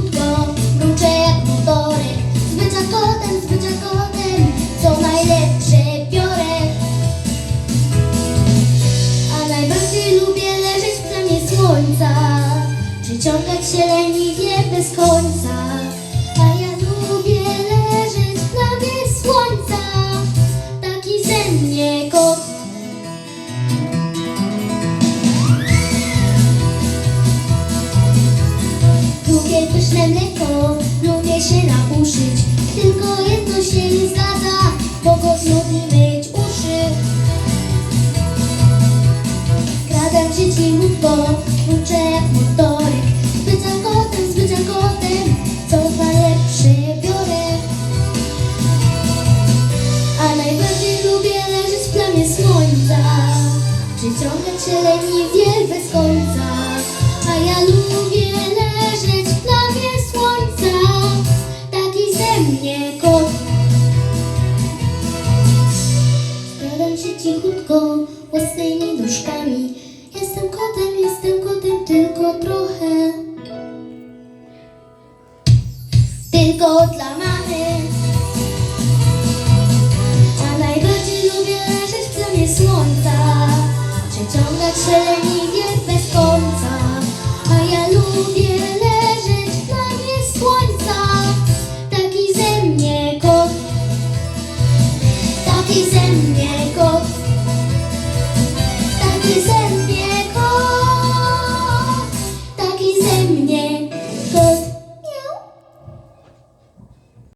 krótko, mruczę jak motorek Zbycia kotem, zbycia są najlepsze biorę. A najbardziej lubię leżeć w plamie słońca Przyciągać się leniwie bez końca. Tylko jedno się nie zgadza Pokos lubi myć uszy. Kradam dzieci mu mną własnymi nóżkami. Jestem kotem, jestem kotem, tylko trochę. Tylko dla mamy. A najbardziej lubię leżeć w plamie słońca, przeciągać szeleniwie bez końca. A ja lubię leżeć w plamie słońca, taki ze mnie kot, taki ze mnie